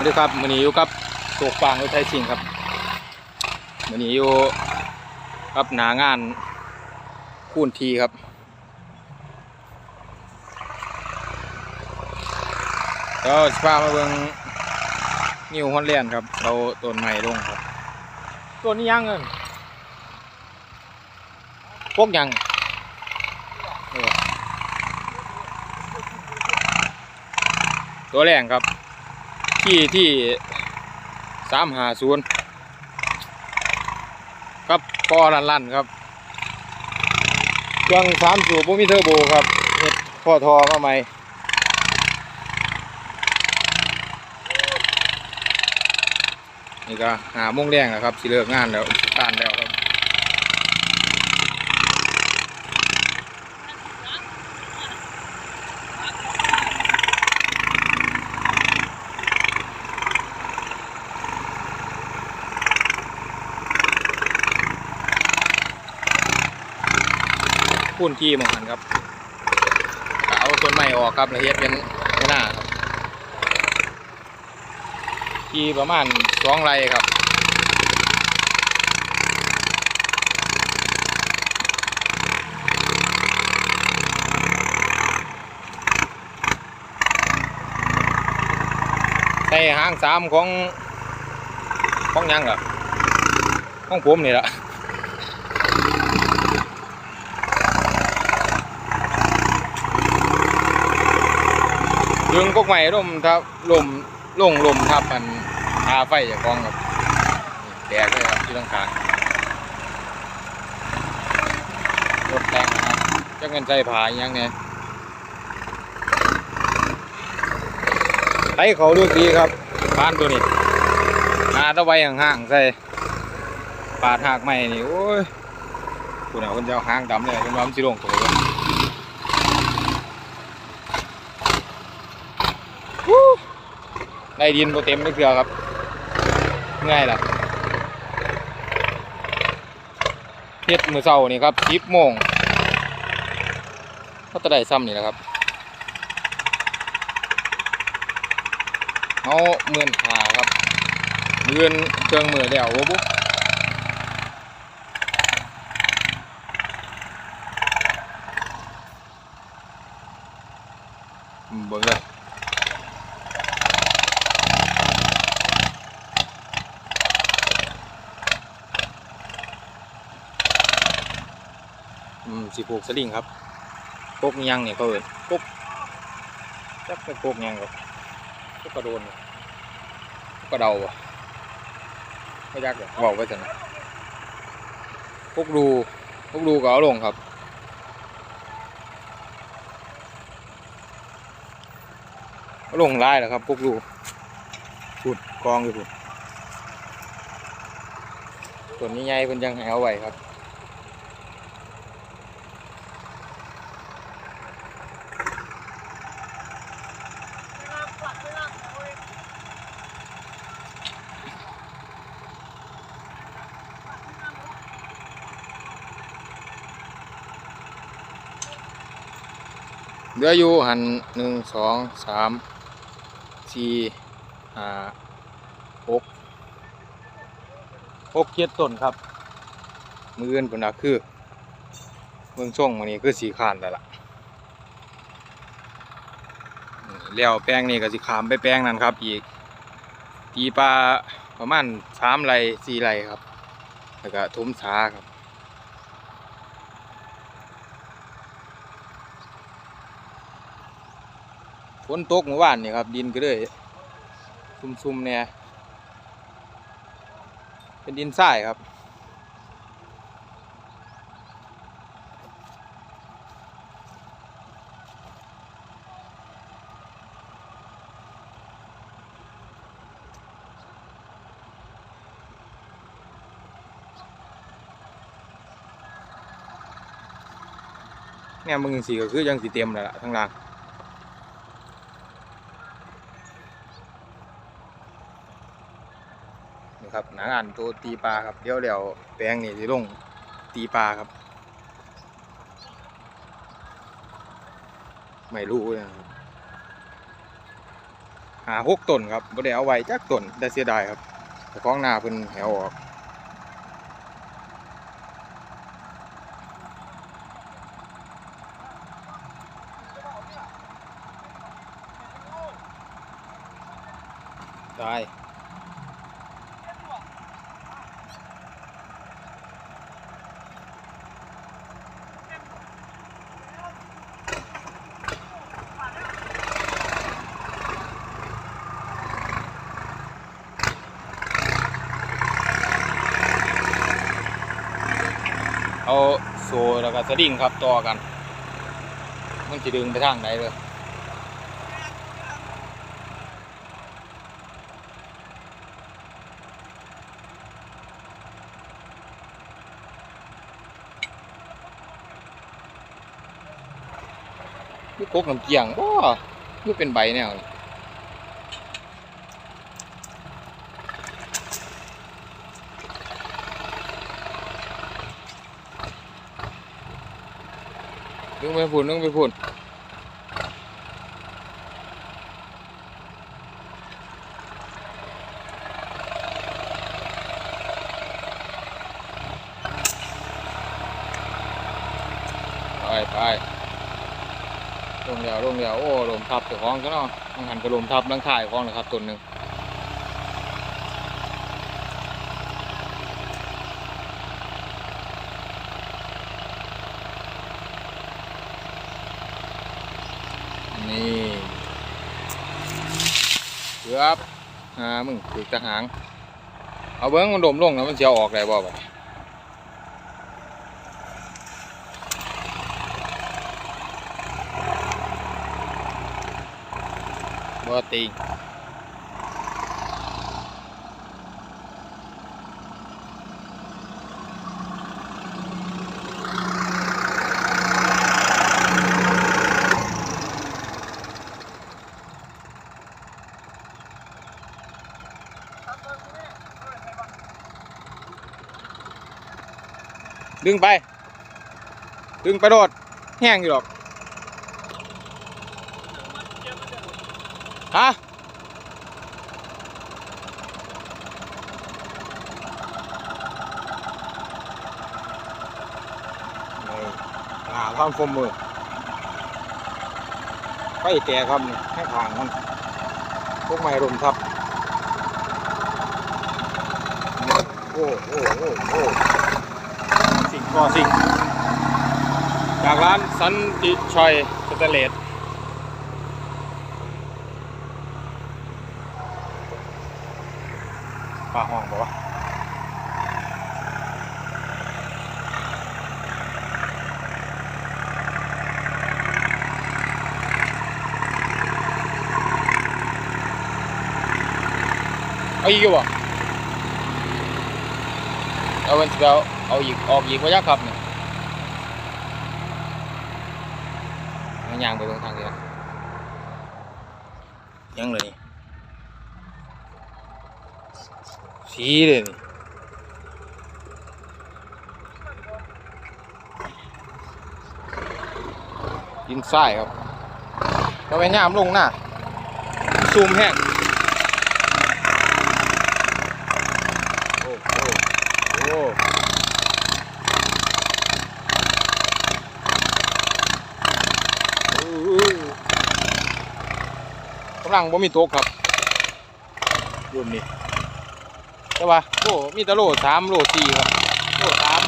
สวัสดีครับมือนี้อยู่กับตกฟางรถไทยสิงครับมือนี้อยู่กับหนางานคูนทีครับก็สพามาเบิ่งนิวฮอนแลนด์ครับเราต้นใหม่ลงครับต้นนี้ยังเงินพวกยังเออตัวแรงครับ ที่ที่สามหาศูนย์ครับพอลันลันครับเครื่องสามสูบมีเทอร์โบครับเฮ็ดข้อทอมาใหม่นี่ก็หาโมงแรงแล้วครับสิเลิกงานแล้วตานแล้วครับ พุ่นขี้มองหันครับเอาต้นไม้ออกครับล้วเฮ็ดเป็นหน้าครับขี้ประมาณสองไรครับใส่ห้างสามของของยังเหรอของผมนี่แหละ ดึงกกใหม่ร่มทับลมลงลมทับมันทาไฟจากกองครับแดกเลยครับที่ต้องการรถแต่งนะครับจะเงินใจผาอหยังไงไถเขาลูดีครับบ้านตัวนี้นาตะไว้ห่างๆใส่ปาดหากใหม่นี่โอ้ยคุณเอาคนเจ้าหางดำเลยคุณว่ามันสิลงตัวย ได้ดินโปเต็มไม่เกลือครับ ง่ายล่ะเฮ็ดมือเช้านี่ครับสิบโมงก็จะได้ซ้ำนี่แหละครับเอาเมือนขาครับเมือนเครื่องมือเดี่ยวบ่บุอืมเบิ่งเลยอืม สิผูกสลิงครับกกยังเนี่ยเขาเอินกกจักเป็นกกยังครับกกกระโดนก็เดาไม่ยากเลยบอกไว้เถอะนะพวกดูพวกดูก็เอาลงครับลงไล่แล้วครับพวกดูขุดกองอยู่ขุดส่วนนี้ใหญ่เพิ่นยังให้เอาไว้ครับ เหลืออยู่หันหนึ่งสองสามสี่ห้าหกหกเจ็ดต้นครับ มือเงินผลนะคือเมืองช่วงวันนี้คือสีขานแล้วล่ะแล้วแป้งนี่ก็สิขามไปแป้งนั่นครับ อีก ตีปลาประมาณสามไรสี่ไรครับ แล้วก็ทุ้มสาครับ ฝนตกเมื่อวานนี่ครับ ดินก็เลยซุ่มๆเนี่ยเป็นดินทรายครับ เนี่ยมึงสีก็คือยังสีเต็มแล้วล่ะทั้งล่าง ครับหนังอ่านตัวตีปลาครับเดี๋ยวเดี๋ยวแปลงนี่จะลงตีปลาครับ ไม่รู้เลยนะครับหาหกต้นครับบ่ได้เอาไว้จักต้นแต่เสียดายครับแต่ของหน้าเพิ่นแหวออกตายเอา โซ่แล้วก็สลิงครับต่อกัน มันจะดึงไปทางไหนเลยนี่กกน้ำเกียงว้านี่เป็นใบแนวนี่ นึงไปพุ่นนึงไปพุ่นไปไปลงแล้วลงแล้วโอ้ลมทับเจ้าของก็เนาะมันหันกระลมทับหลังคายของนะครับต้นหนึ่ง นี่เกือบหามึงถือตะหาง เอาเบิ้งมันดมลงแล้วมันเสียวออกได้บ่บัดนี้บ่ติง ดึงไป ดึงไปโดด แห้งอยู่หรอก ฮะหาความคมมือไฟแตกครับนี่ให้ทางมันพวกไม้รุมทับโอ้โอ้โอ้โอ้สิ่งก่อสิ่ง จากร้านสันติชัยสเตเลสปลาห้องบอกว่าอีกอยู่บ่ เอาเป็นเอาเอาอีกออกอีกพยักครับเนี่ยมันยางไปตรงทางเดียวยังเลยนี่สีเลยนี่ยินไส้ครับก็ไปย่ามลงหน้าซูมแห้งโอ้โอ้โอ้ กำลังบ่มีโต๊ะครับรุ่นนี้ใช่ปะโอ้มีแตะโลสามโลสี่ครับโลสาม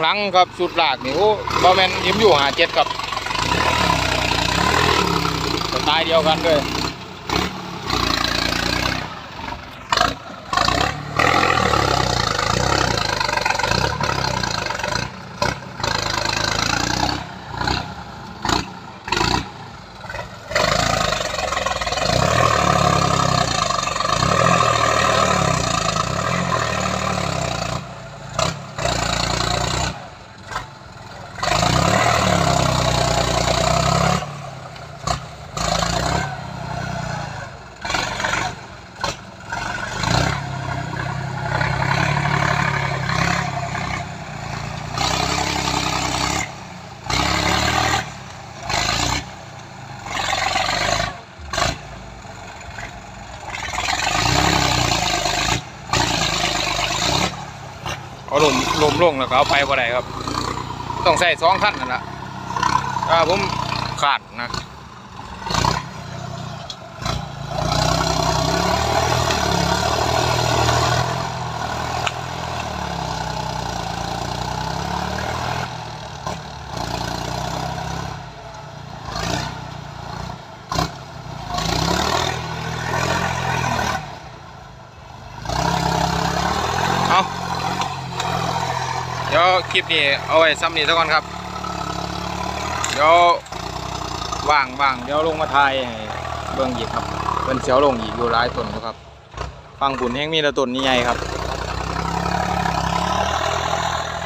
หลังครับสุดหลากนี่โอ้บอแมนยิ้มอยู่หาเจ็ดครับสไตล์เดียวกันเลย เอา ลงแล้วก็เอาไปบ่ได้ครับ ต้องใส่สองขั้นนั่นแหละถ้าผมขาดนะ คลิปนี้เอาไว้ซ้ำนี้ซะก่อนครับ เดี๋ยวว่างว่างเดี๋ยวลงมาถ่ายให้เบื้องอีกครับเป็นเสียวลงอีกอยู่หลายต้นนะครับ ฟังบุญแห้งมีตะต้นนี่ใหญ่ครับ